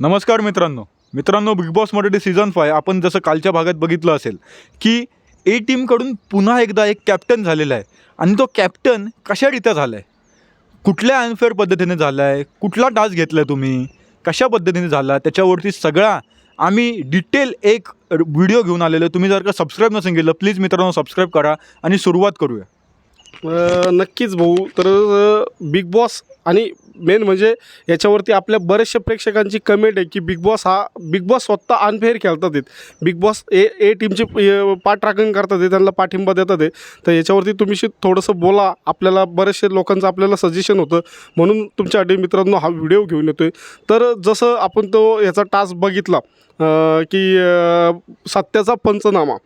नमस्कार मित्रांनो. मित्रांनो Bigg Boss Marathi season five आपण जसं कालच्या भागात बघितलं असेल की ए टीमकडून पुन्हा एकदा एक कॅप्टन झालेला आहे. आणि तो कॅप्टन कशारित्या झाला आहे कुठल्या अनफेअर पद्धतीने झाला आहे कुठला टास्क घेतला आहे तुम्ही? कशा पद्धतीने झाला? त्याच्यावरती सगळा आम्ही डिटेल एक व्हिडिओ घेऊन आलेलो तुम्ही जर का सबस्क्राईब नसेल केलं प्लीज मित्रांनो सबस्क्राईब करा आणि सुरुवात करूया. नक्कीच भाऊ. तर बिग बॉस आणि मेन म्हणजे याच्यावरती आपल्या बऱ्याचशा प्रेक्षकांची कमेंट आहे की बिग बॉस हा बिग बॉस स्वतः अनफेअर खेळतात आहेत बिग बॉस ए ए टीमचे पाठराखण करतात आहे त्यांना पाठिंबा देतात आहे तर याच्यावरती तुम्हीशी थोडंसं बोला. आपल्याला बरेचसे लोकांचं आपल्याला सजेशन होतं. म्हणून तुमच्यासाठी मित्रांनो हा व्हिडिओ घेऊन येतो आहे तर जसं आपण तो याचा टास्क बघितला की सत्याचा पंचनामा.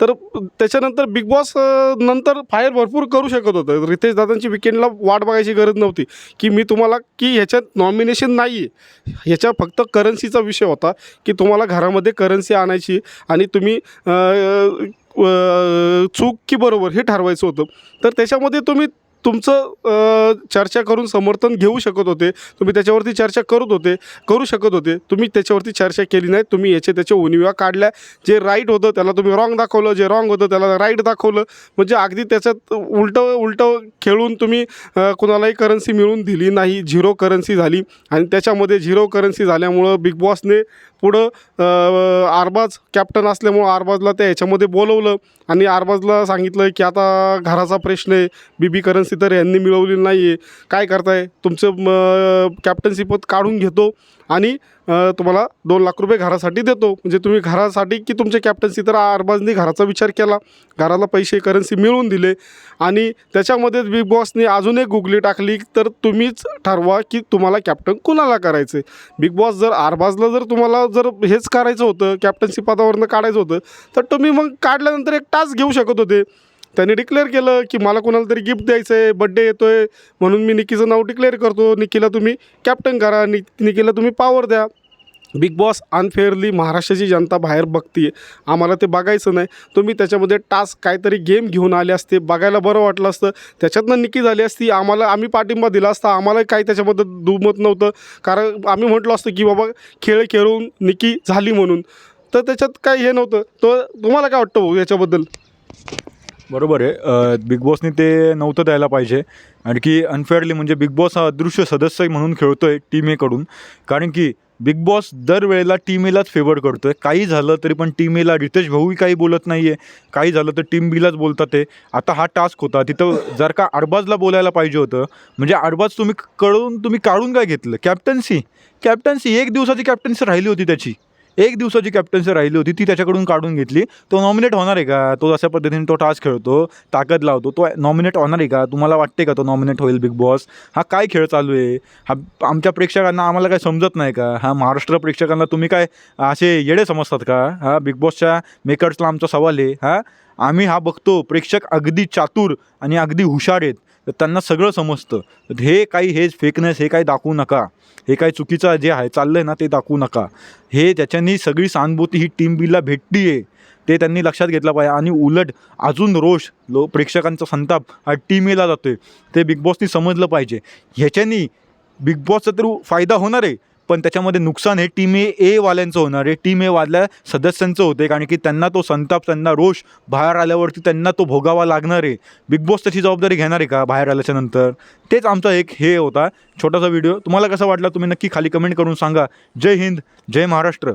तर त्याच्यानंतर बिग बॉस नंतर फायर भरपूर करू शकत होतं. रितेश दादांची विकेंडला वाट बघायची गरज नव्हती. की मी तुम्हाला की ह्याच्यात नॉमिनेशन नाही आहे ह्याच्या फक्त करन्सीचा विषय होता की तुम्हाला घरामध्ये करन्सी आणायची आणि तुम्ही चूक की बरोबर हे ठरवायचं होतं. तर त्याच्यामध्ये तुम्ही तुमचं चर्चा करून समर्थन घेऊ शकत होते. तुम्ही त्याच्यावरती चर्चा करत होते करू शकत होते. तुम्ही त्याच्यावरती चर्चा केली नाही. तुम्ही याचे त्याच्या उणिवा काढल्या. जे राईट होतं त्याला तुम्ही रॉंग दाखवलं. जे रॉंग होतं त्याला राईट दाखवलं. म्हणजे अगदी त्याच्यात उलटं उलटं खेळून तुम्ही कुणालाही करन्सी मिळून दिली नाही. झिरो करन्सी झाली. आणि त्याच्यामध्ये झिरो करन्सी झाल्यामुळं बिग बॉसने पुढं आरबाज कॅप्टन असल्यामुळं आरबाजला त्या ह्याच्यामध्ये बोलवलं. आणि आरबाजला सांगितलं की आता घराचा प्रश्न आहे. बीबी करन्सी तर यांनी मिळवली नाही आहे काय करताय? तुमचं कॅप्टन्सी पद काढून घेतो आणि तुम्हाला दोन लाख रुपये घरासाठी देतो. म्हणजे तुम्ही घरासाठी की तुमच्या कॅप्टन्सी तर अरबाजनी घराचा विचार केला. घराला पैसे करन्सी मिळवून दिले. आणि त्याच्यामध्ये बिग बॉसने अजून एक गुगली टाकली तर तुम्हीच ठरवा की तुम्हाला कॅप्टन कुणाला करायचं आहे बिग बॉस जर आरबाजला जर तुम्हाला जर हेच करायचं होतं कॅप्टन्सी पदावरनं काढायचं होतं तर तुम्ही मग काढल्यानंतर एक टास्क घेऊ शकत होते. त्यांनी डिक्लेअर केलं की मला कोणाला तरी गिफ्ट द्यायचं आहे बड्डे येतो आहे म्हणून मी निकीचं नाव डिक्लेअर करतो. निकीला तुम्ही कॅप्टन करा नि निकीला तुम्ही पॉवर द्या. बिग बॉस अनफेअरली महाराष्ट्राची जनता बाहेर बघते आम्हाला ते बघायचं नाही. तुम्ही त्याच्यामध्ये टास्क काहीतरी गेम घेऊन आले असते बघायला बरं वाटलं असतं. त्याच्यातनं निकी झाली असती आम्हाला आम्ही पाठिंबा दिला असता. आम्हाला काही त्याच्यामध्ये दुमत नव्हतं. कारण आम्ही म्हटलं असतं की बाबा खेळ खेळून निकी झाली म्हणून. तर त्याच्यात काही हे नव्हतं. तर तुम्हाला काय वाटतं भाऊ याच्याबद्दल? बरोबर आहे. बिग बॉसने ते नव्हतं द्यायला पाहिजे. आणखी अनफेअरली म्हणजे बिग बॉस हा अदृश्य सदस्य म्हणून खेळतो आहे टीम एकडून कारण की बिग बॉस दरवेळेला टीम एलाच फेवर करतो आहे काही झालं तरी पण टीम एला रितेश भाऊही काही बोलत नाही आहे काही झालं तर टीम बीलाच बोलतात ते. आता हा टास्क होता. तिथं जर का अरबाजला बोलायला पाहिजे होतं म्हणजे अरबाज तुम्ही कळून तुम्ही काढून काय घेतलं? कॅप्टन्सी कॅप्टन्सी एक दिवसाची कॅप्टन्सी राहिली होती त्याची. एक दिवसाची कॅप्टन्सी राहिली होती ती त्याच्याकडून काढून घेतली. तो नॉमिनेट होणार आहे का? तो अशा पद्धतीने तो टास्क खेळतो ताकद लावतो तो नॉमिनेट होणार आहे का? तुम्हाला वाटते का तो नॉमिनेट होईल बिग बॉस हा काय खेळ चालू आहे? हा आमच्या प्रेक्षकांना आम्हाला काय समजत नाही का? हा महाराष्ट्र प्रेक्षकांना तुम्ही काय असे येडे समजतात का? हा बिग बॉसच्या मेकर्सला आमचा सवाल आहे. हा आम्ही हा बघतो प्रेक्षक अगदी चातुर आणि अगदी हुशार आहेत. तर त्यांना सगळं समजतं. हे काही हे फेकनेस हे काही दाखवू नका. हे काही चुकीचं जे आहे चाललं आहे ना ते दाखवू नका. हे त्याच्यानी सगळी सहानुभूती ही टीम बीला भेटली आहे ते त्यांनी लक्षात घेतलं पाहिजे. आणि उलट अजून रोष लो प्रेक्षकांचा संताप हा टीम एला जातो आहे ते बिग बॉसनी समजलं पाहिजे. ह्याच्यानी बिग बॉसचा तर फायदा होणार आहे पण त्याच्यामध्ये नुकसान हे टीम ए वाल्यांचं होणार. आहे टीम वाल्या सदस्यांचं होते. कारण की त्यांना तो संताप त्यांना रोष बाहेर आल्यावरती त्यांना तो भोगावा लागणार आहे. बिग बॉस त्याची जबाबदारी घेणार आहे का बाहेर आल्याच्यानंतर? तेच आमचा एक हे होता. छोटासा व्हिडिओ तुम्हाला कसा वाटला? तुम्ही नक्की खाली कमेंट करून सांगा. जय हिंद जय महाराष्ट्र.